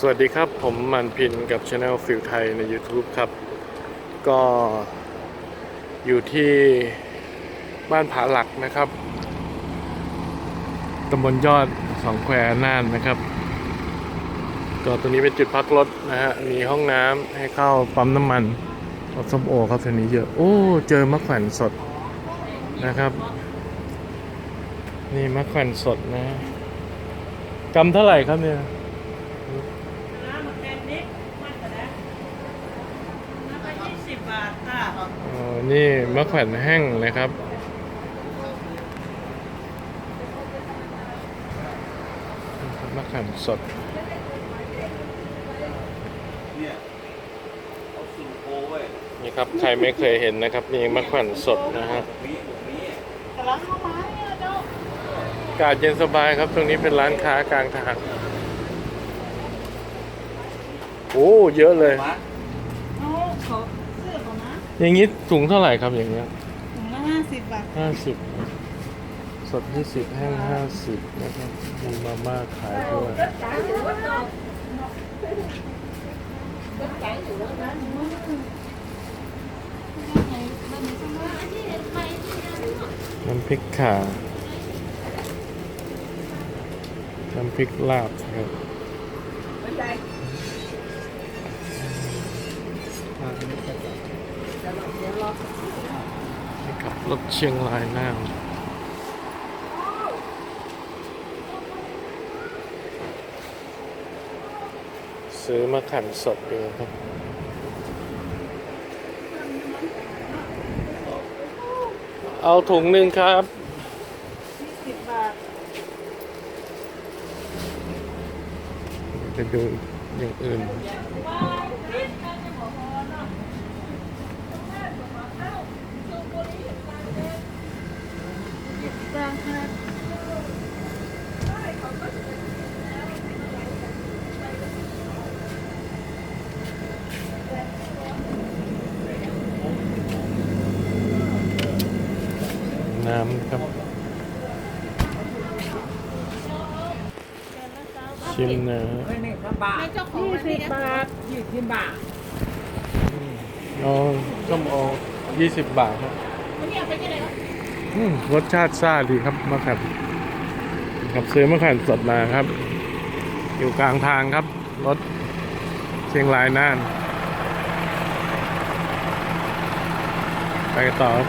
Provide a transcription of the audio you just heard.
สวัสดีครับผมมันพินกับช anel ฟิลไทยใน YouTube ครับ ก็อยู่ที่บ้านผาหลักนะครับตำบลยอดสองแควน่านนะครับ ก็ตรงนี้เป็นจุดพักรถนะฮะมีห้องน้ำให้เข้าปั๊มน้ำมันรถส้มโอครับทีนี้เยอะโอ้เจอมะแขวนสดนะครับ นี่มะแขวนสดนะกำเท่าไหร่ครับเนี่ย น้ำมันแกงนิดมันก็ได้น้ำไปยี่สิบบาท ค่ะอ๋อนี่มะแขวนแห้งนะครับ มะแขวนสด เนี่ยเขาสูโอเว้นี่ครับ ใครไม่เคยเห็นนะครับนี่มะแขวนสดนะฮะ มีมีกำลังเข้ามาเนี่ยเจ้าอากาศเย็นสบายครับ ตรงนี้เป็นร้านค้ากลางทาง โอ้ เยอะเลย มาเอาขอเสื้ อก่อนนะอย่างนี้ถุงเท่าไหร่ครับอย่างเงี้ยถุงละห้าสิบบาทห้าสิบสดยี่สิบแห้งห้าสิบนะครับมีมาม่าขายด้วยน้ำพริกข่าน้ำพริกลาบครับนี่ค รับรถเชียงรายน่านซื้อมาขันสดดูครับเอาถุงหนึ่งครับจะดูอย่างอื่น น้ำครับ ชิมนะไม่ไม่ครับบาทเจ้าของยี่สิบบาทยี่สิบบาทเอาส้มโอยี่สิบบาทครับอืมรสชาติซ่าดีครับมะขันครับซื้อมะขันสดมาครับ อยู่กลางทางครับ รถเชียงรายน่านไปกันต่อครับ